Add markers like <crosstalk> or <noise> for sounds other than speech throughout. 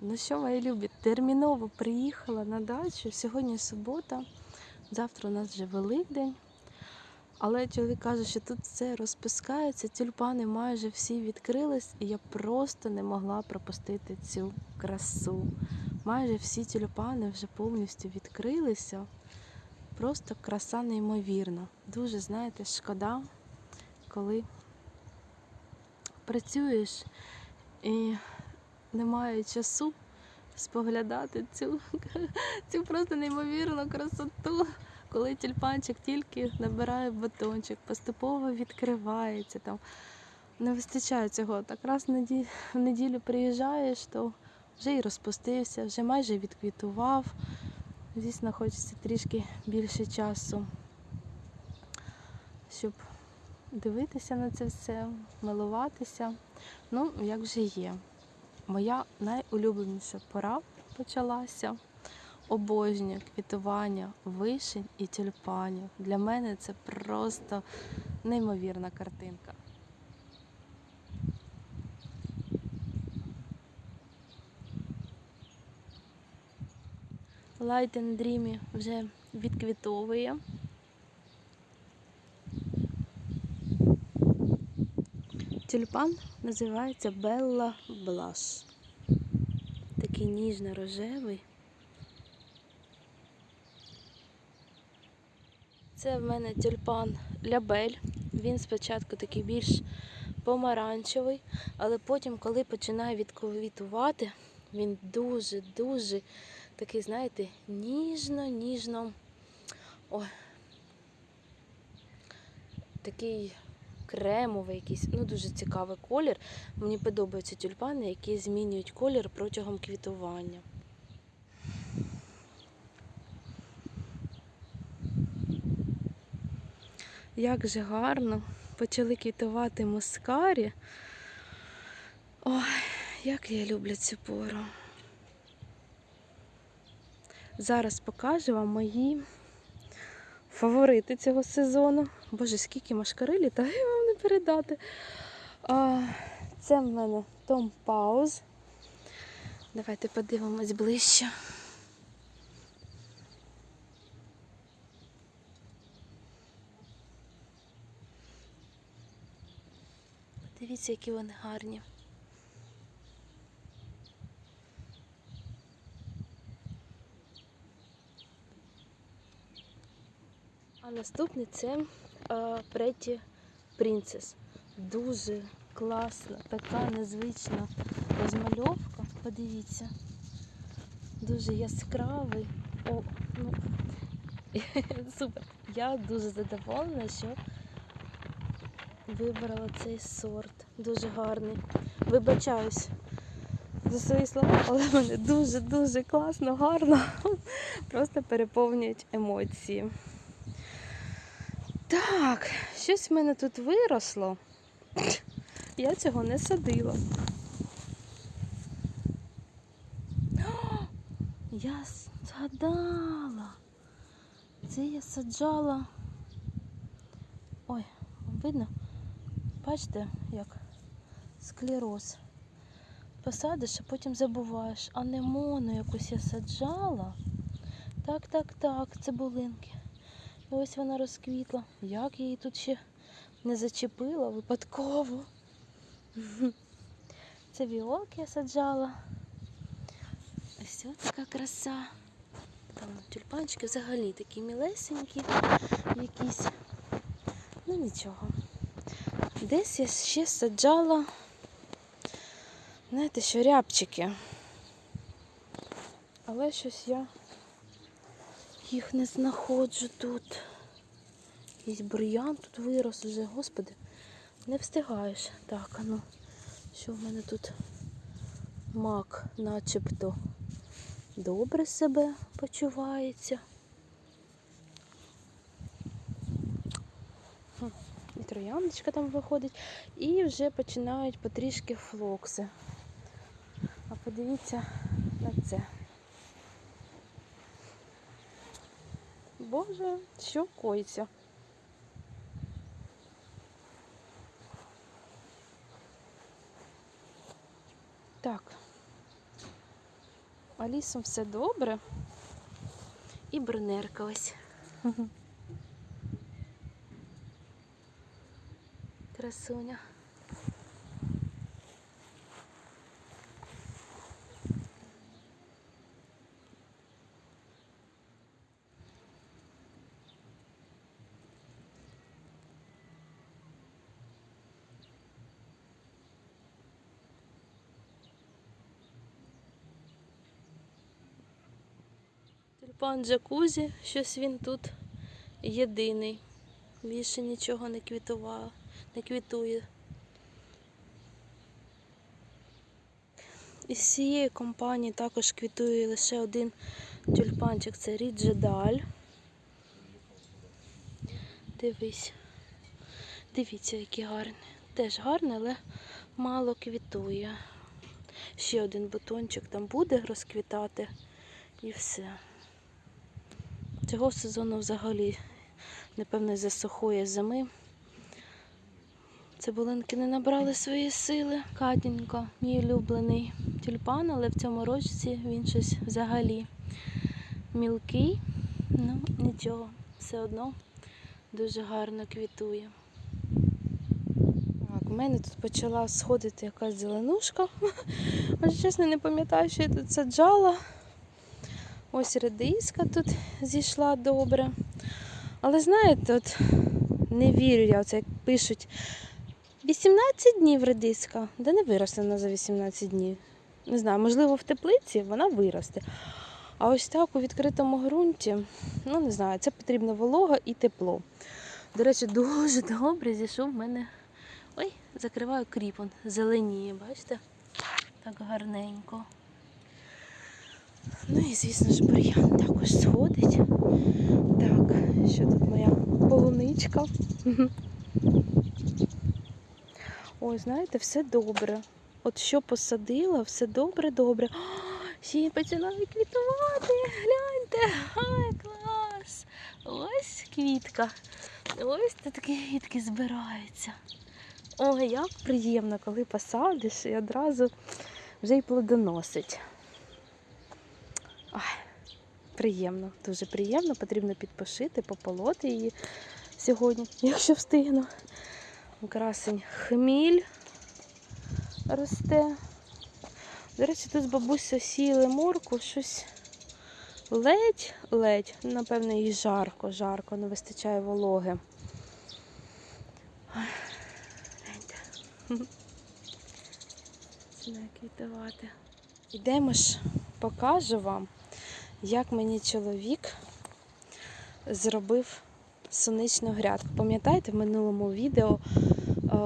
Ну що, мої любі, терміново приїхала на дачу. Сьогодні субота, завтра у нас вже Великдень. Але чоловік каже, що тут все розпускається, тюльпани майже всі відкрились, і я просто не могла пропустити цю красу. Майже всі тюльпани вже повністю відкрилися. Просто краса неймовірна. Дуже, знаєте, шкода, коли працюєш і немає часу споглядати цю, <laughs> цю просто неймовірну красоту, коли тюльпанчик тільки набирає батончик, поступово відкривається. Там. Не вистачає цього. Так раз в неділю приїжджаєш, то вже і розпустився, вже майже відквітував. Звісно, хочеться трішки більше часу, щоб дивитися на це все, милуватися. Ну, як вже є. Моя найулюбленіша пора почалася. Обожнюю квітування вишень і тюльпанів. Для мене це просто неймовірна картинка. Light and Dreamy вже відквітовує. Тюльпан називається Белла Блаш. Такий ніжно-рожевий. Це в мене тюльпан Лябель. Він спочатку такий більш помаранчевий, але потім, коли починає відквітувати, він дуже-дуже такий, знаєте, ніжно-ніжно. Ой. Такий кремовий якийсь, ну дуже цікавий колір. Мені подобаються тюльпани, які змінюють колір протягом квітування. Як же гарно почали квітувати мускарі. Ой, як я люблю цю пору. Зараз покажу вам мої фаворити цього сезону. Боже, скільки машкари та й вам не передати. А, це в мене Том Пауз. Давайте подивимось ближче. Дивіться, які вони гарні. А наступний це Преті Принцес. Дуже класна, така незвична розмальовка. Подивіться. Дуже яскравий. О, ну, <laughs> супер. Я дуже задоволена, що вибрала цей сорт. Дуже гарний. Вибачаюсь за свої слова, але вони дуже-дуже класно, гарно. <laughs> Просто переповнюють емоції. Так, щось в мене тут виросло. Я цього не садила. <gasps> Я згадала. Це я саджала. Ой, видно? Бачите, як склероз. Посадиш, а потім забуваєш. А немону якусь я саджала. Так, так, так, цибулинки. Ось вона розквітла. Як її тут ще не зачепила випадково. <laughs> Це віолки я саджала. Ось така краса. Там тюльпанчики взагалі такі мілесенькі якісь. Ну нічого. Десь я ще саджала, знаєте, що рябчики. Але щось я їх не знаходжу тут. Якийсь бур'ян тут вирос вже, господи, не встигаєш. Так, а ну, що в мене тут мак начебто добре себе почувається. І трояндочка там виходить. І вже починають потрішки флокси. А подивіться на це. Боже, що коїться? Так. алісом все добре. І бронерка ось. Красуня. Тюльпан джакузі, щось він тут єдиний. Більше нічого не квітував, не квітує. Із цієї компанії також квітує лише один тюльпанчик, це Ріджедаль. Дивись. Дивіться, який гарний. Теж гарний, але мало квітує. Ще один бутончик там буде розквітати і все. Цього сезону взагалі, напевно, із-за сухої зими. Цибулинки не набрали свої сили. Катінько, мій улюблений тюльпан, але в цьому році він щось взагалі мілкий. Ну, нічого, все одно дуже гарно квітує. Так, у мене тут почала сходити якась зеленушка. <laughs> Може, чесно, не пам'ятаю, що я тут саджала. Ось редиска тут зійшла добре. Але знаєте, от не вірю я, оце як пишуть 18 днів редиска, де не виросте вона за 18 днів. Не знаю, можливо, в теплиці вона виросте. А ось так у відкритому ґрунті, ну не знаю, це потрібна волога і тепло. До речі, дуже добре зійшов в мене. Ой, закриваю кріпон, зеленіє, бачите? Так гарненько. Ну і, звісно ж, бур'ян також сходить. Так, що тут моя полуничка. <laughs> Ой, знаєте, все добре. От що посадила, все добре-добре. Ще й квітувати. Гляньте, ай, клас! Ось квітка. Ось тут квітки збираються. Ой, як приємно, коли посадиш і одразу вже й плодоносить. Ой, приємно, дуже приємно. Потрібно підпошити, пополоти її сьогодні, якщо встигну. Красень хміль росте. До речі, тут з бабусею сіяли морку, щось ледь-ледь. Напевно, їй жарко, жарко, не вистачає вологи. Починає квітувати. Йдемо ж, покажу вам, як мені чоловік зробив сонячну грядку. Пам'ятаєте, в минулому відео е,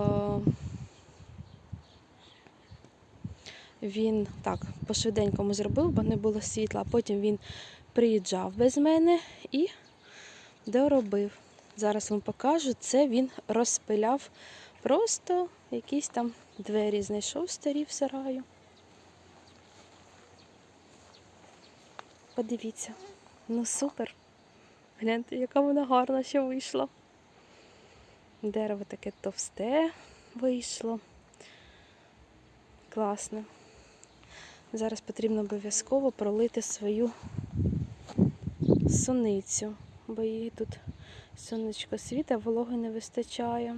він так по-швиденькому зробив, бо не було світла. Потім він приїжджав без мене і доробив. Зараз вам покажу, це він розпиляв просто якісь там двері, знайшов старі в сараю. Подивіться, ну супер. Гляньте, яка вона гарна ще вийшла. Дерево таке товсте вийшло. Класно. Зараз потрібно обов'язково пролити свою суницю, бо їй тут сонечко світа, вологи не вистачає.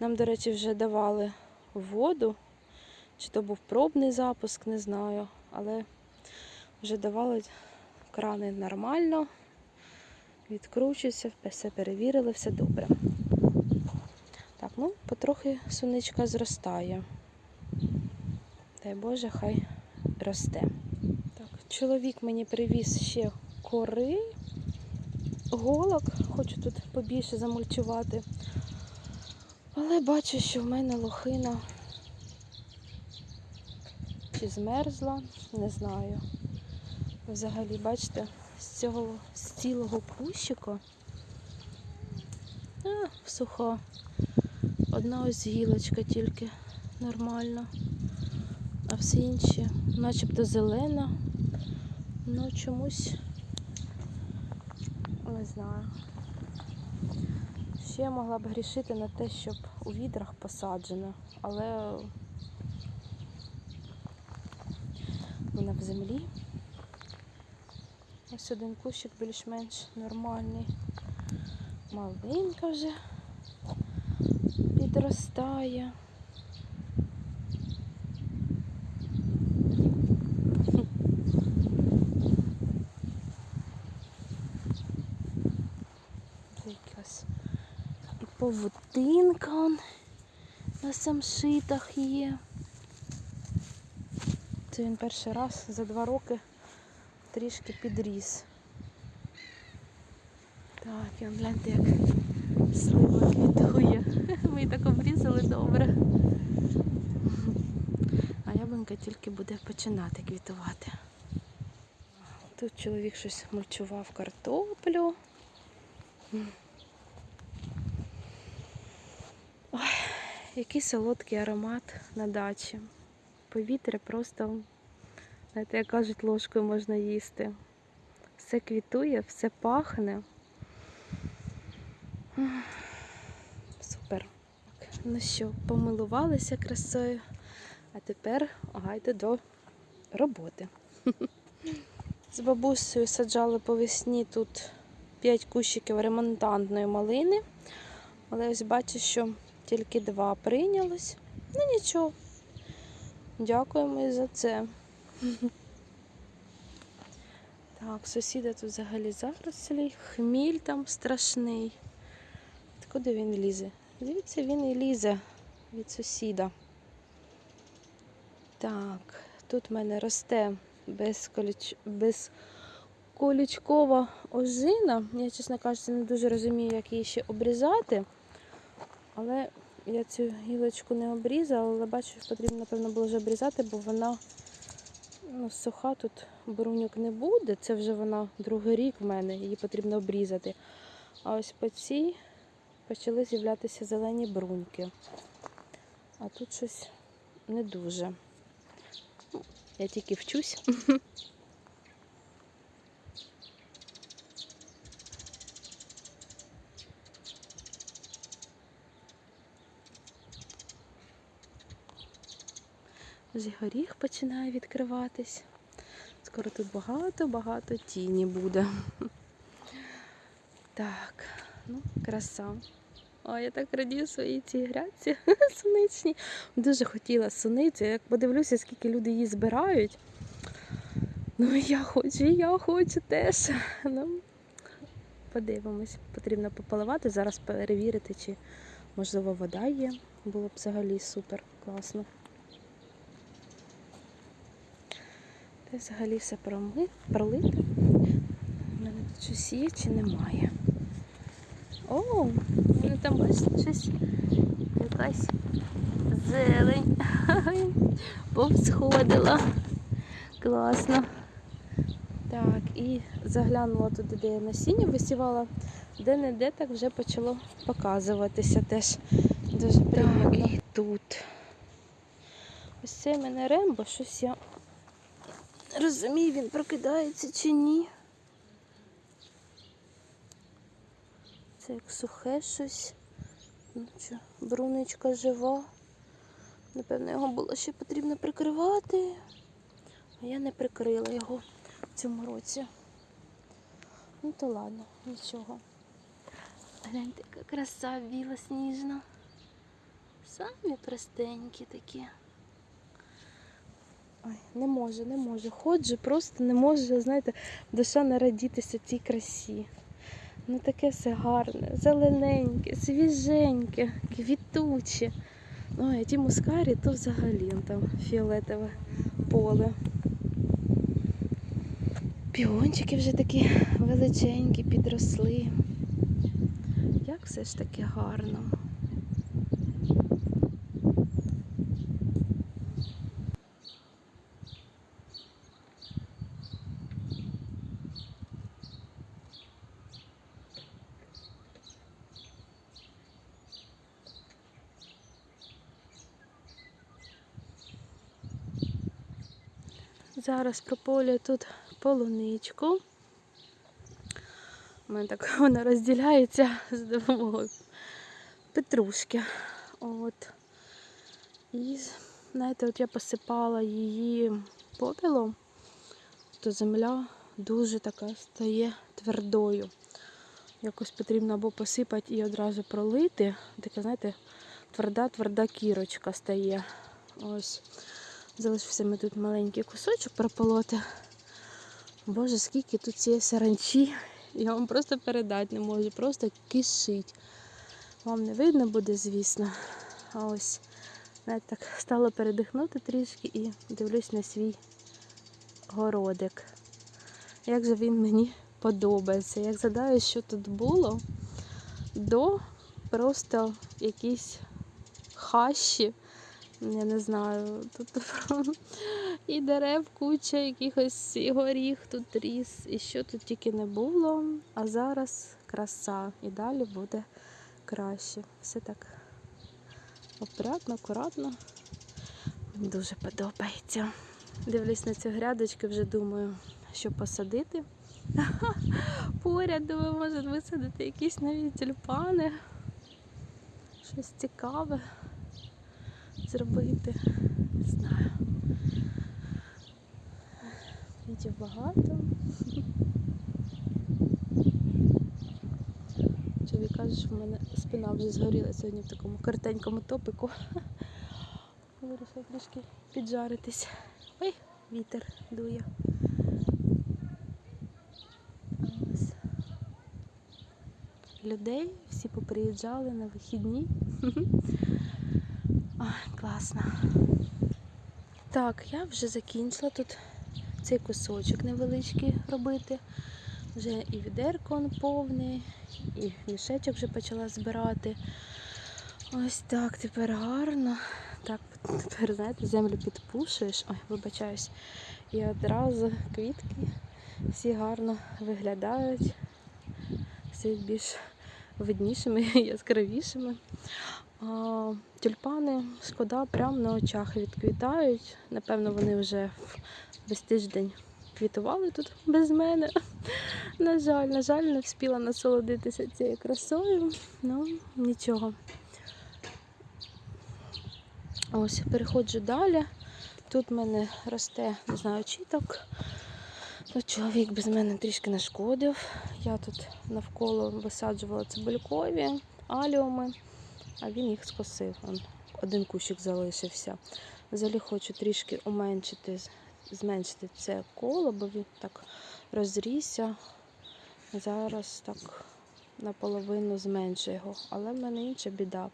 Нам, до речі, вже давали воду, чи то був пробний запуск, не знаю, але вже давали крани нормально, відкручуються, все перевірили, все добре. Так, ну, потрохи сонечка зростає. Дай Боже, хай росте. Так, чоловік мені привіз ще кори, голок, хочу тут побільше замульчувати. Але бачу, що в мене лохина чи змерзла, не знаю. Взагалі, бачите, з цього з цілого кущика а, сухо. Одна ось гілочка тільки нормальна, а всі інші начебто зелена, ну чомусь не знаю. Ще я могла б грішити на те, щоб у відрах посаджено, але вона в землі. Ось один кущик більш-менш нормальний. Малинка вже підростає. Якась і павутинка он на самшитах є. Це він перший раз за два роки трішки підріс. Так, і гляньте, як слива квітує. <laughs> Ми так обрізали добре. А яблунька тільки буде починати квітувати. Тут чоловік щось мульчував картоплю. Ой, який солодкий аромат на дачі. Повітря просто, знаєте, як кажуть, ложкою можна їсти. Все квітує, все пахне. Супер. Ну що, помилувалися красою, а тепер гайде до роботи. З бабусею саджали по весні тут 5 кущиків ремонтантної малини. Але ось бачу, що тільки два прийнялось. Ну нічого. Дякуємо за це. Так, сусіда тут взагалі зарослі, хміль там страшний. От Куди він лізе? Звідси він і лізе від сусіда. Так, тут в мене росте безколіч... безколючкова ожина. Я, чесно кажучи, не дуже розумію, як її ще обрізати. Але я цю гілочку не обрізала, але бачу, що потрібно, напевно, було вже обрізати, бо вона ну, суха, тут бруньок не буде. Це вже вона другий рік в мене, її потрібно обрізати. А ось по цій почали з'являтися зелені бруньки. А тут щось не дуже. Я тільки вчусь. <laughs> Вже горіх починає відкриватись. Скоро тут багато-багато тіні буде. <laughs> Так, ну, краса. О, я так радію своїй цій грядці <laughs> сонячній. Дуже хотіла суницю. Як подивлюся, скільки люди її збирають. Ну, я хочу, я хочу теж. <laughs> Ну, подивимось. Потрібно пополивати, зараз перевірити, чи можливо вода є. Було б взагалі супер класно. Взагалі все пролите. У мене тут щось є чи немає. О, у мене там бачите щось якась зелень. <laughs> Повсходила. Класно. Так, і заглянула туди, де я насіння висівала, де-не-де так вже почало показуватися теж. Дуже приємно. Так, і тут. Ось це мене рембо, щось я розумію, він прокидається чи ні. Це як сухе щось. Ну бруничка жива. Напевно, його було ще потрібно прикривати. А я не прикрила його в цьому році. Ну то ладно, нічого. Гляньте, яка краса біла сніжна. Самі простенькі такі. Ой, не можу, не можу. Ходжу, просто не можу, знаєте, душа нарадітися цій красі. Ну таке все гарне, зелененьке, свіженьке, квітуче. Ой, а ті мускарі, то взагалі там фіолетове поле. Піончики вже такі величенькі, підросли. Як все ж таки гарно. Зараз прополюю тут полуничку. У мене так <laughs> вона розділяється з допомогою петрушки. От. І, знаєте, от я посипала її попелом, то земля дуже така стає твердою. Якось потрібно або посипати і одразу пролити. Така, знаєте, тверда-тверда кірочка стає. Ось. Залишився ми тут маленький кусочок прополоти. Боже, скільки тут цієї саранчі. Я вам просто передати не можу, просто кишить. Вам не видно буде, звісно. А ось, знаєте, так стало передихнути трішки і дивлюсь на свій городик. Як же він мені подобається. Як згадаю, що тут було, до просто якісь хащі. Я не знаю, тут <laughs> і дерев куча, якихось і горіх тут ріс, і що тут тільки не було. А зараз краса. І далі буде краще. Все так опрятно, акуратно. Мені дуже подобається. Дивлюсь на цю грядочку, вже думаю, що посадити. <laughs> Поряд думаю, може висадити якісь нові тюльпани. Щось цікаве зробити. Не знаю. Квітів багато. Чоловік каже, що в мене спина вже згоріла сьогодні в такому коротенькому топику. Вирішила трішки піджаритись. Ой, вітер дує. Людей всі поприїжджали на вихідні. Ой, класно. Так, я вже закінчила тут цей кусочок невеличкий робити. Вже і відерко повне, і мішечок вже почала збирати. Ось так, тепер гарно. Так, тепер, знаєте, землю підпушуєш. Ой, вибачаюсь. І одразу квітки всі гарно виглядають, стають більш виднішими, <laughs> яскравішими. Тюльпани, шкода, прямо на очах відквітають. Напевно, вони вже весь тиждень квітували тут без мене. На жаль, на жаль, не встигла насолодитися цією красою. Ну, нічого. Ось, переходжу далі. Тут в мене росте, не знаю, чіток. Тут чоловік без мене трішки нашкодив. Я тут навколо висаджувала цибулькові, аліуми, а він їх скосив. Один кущик залишився. Взагалі хочу трішки уменшити, зменшити це коло, бо він так розрісся. Зараз так наполовину зменшу його. Але в мене інша біда.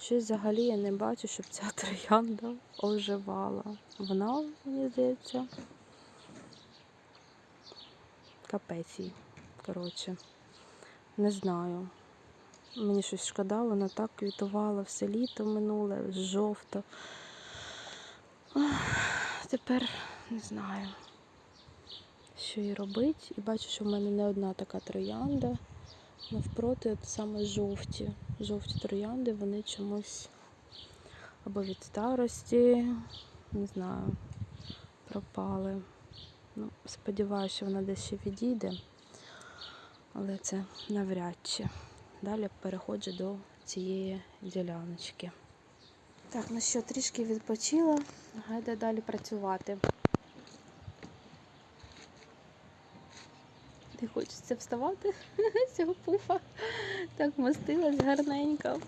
Щось взагалі я не бачу, щоб ця <laughs> троянда оживала. Вона, мені здається, капець. Коротше, не знаю. Мені щось шкода, вона так квітувала все літо минуле, жовто. Тепер не знаю, що їй робити. І бачу, що в мене не одна така троянда. Навпроти от саме жовті. Жовті троянди, вони чомусь або від старості, не знаю, пропали. Ну, Сподіваюся, що вона десь ще відійде, але це навряд чи. Далі переходжу до цієї діляночки. Так, ну що, трішки відпочила, гайда далі працювати. Не хочеться вставати <laughs> з цього пуфа. Так мастилась гарненько.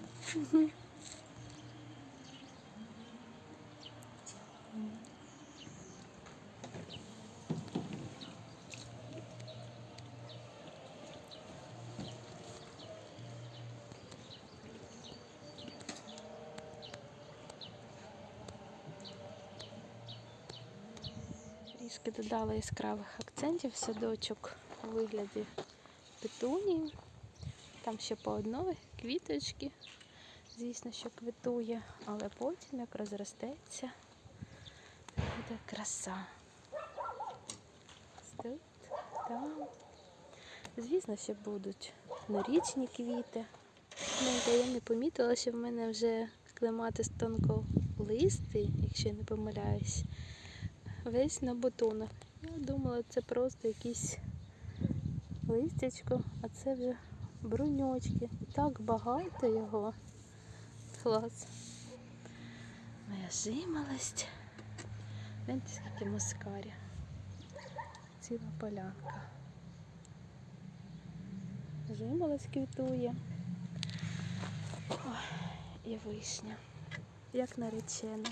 Трішки додала яскравих акцентів садочок у вигляді петунії. Там ще по одної квіточки, звісно, що квітує, але потім, як розростеться, буде краса. Тут, там. Звісно, ще будуть норічні квіти. Ну, я не помітила, що в мене вже клематис тонколистий, якщо я не помиляюсь, весь на бутонах. Я думала, це просто якісь листячко, а це вже бруньочки. Так багато його. Клас. Моя жимолость. Гляньте, скільки маскарі. ціла полянка. Жимолость квітує. Ой, і вишня, як наречена.